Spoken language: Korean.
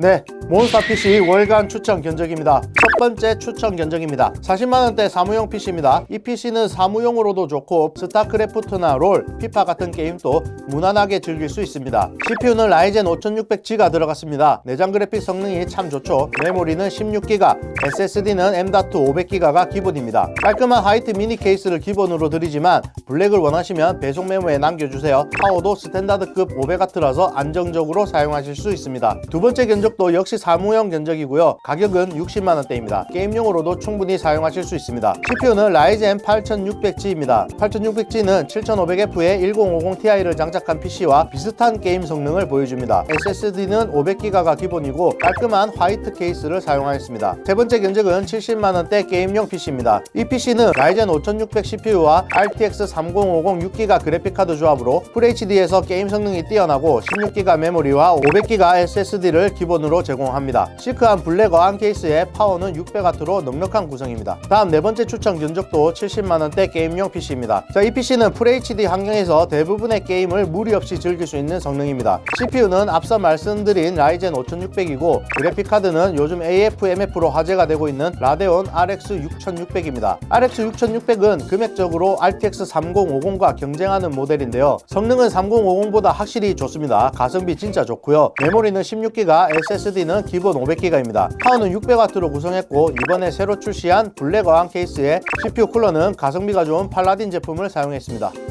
네, 몬스타 PC 월간 추천 견적입니다. 첫 번째 추천 견적입니다. 40만원대 사무용 PC입니다. 이 PC는 사무용으로도 좋고 스타크래프트나 롤, 피파 같은 게임도 무난하게 즐길 수 있습니다. CPU는 라이젠 5600G가 들어갔습니다. 내장 그래픽 성능이 참 좋죠. 메모리는 16기가, SSD는 M.2 500기가가 기본입니다. 깔끔한 화이트 미니 케이스를 기본으로 드리지만 블랙을 원하시면 배송 메모에 남겨주세요. 파워도 스탠다드급 500W라서 안정적으로 사용하실 수 있습니다. 두 번째 견적도 역시 사무용 견적이고요. 가격은 60만원대입니다. 게임용으로도 충분히 사용하실 수 있습니다. CPU는 라이젠 8600G입니다. 8600G는 7500F에 1050ti를 장착한 PC와 비슷한 게임 성능을 보여줍니다. SSD는 500기가가 기본이고 깔끔한 화이트 케이스를 사용하였습니다. 세 번째 견적은 70만원대 게임용 PC입니다. 이 PC는 라이젠 5600 CPU와 RTX 3050 6기가 그래픽카드 조합으로 FHD에서 게임 성능이 뛰어나고 16기가 메모리와 500기가 SSD를 기본으로 제공합니다. 시크한 블랙 어안 케이스에 파워는 600W로 넉넉한 구성입니다. 다음 네 번째 추천 견적도 70만원대 게임용 PC입니다. 자, 이 PC는 FHD 환경에서 대부분의 게임을 무리 없이 즐길 수 있는 성능입니다. CPU는 앞서 말씀드린 라이젠 5600이고 그래픽카드는 요즘 AFMF로 화제가 되고 있는 라데온 RX 6600입니다. RX 6600은 금액적으로 RTX 3050과 경쟁하는 모델인데요. 성능은 3050보다 확실히 좋습니다. 가성비 진짜 좋고요. 메모리는 16기가, SSD는 기본 500기가입니다. 파워는 600W로 구성 했고 이번에 새로 출시한 블랙 어항 케이스에 CPU 쿨러는 가성비가 좋은 팔라딘 제품을 사용했습니다.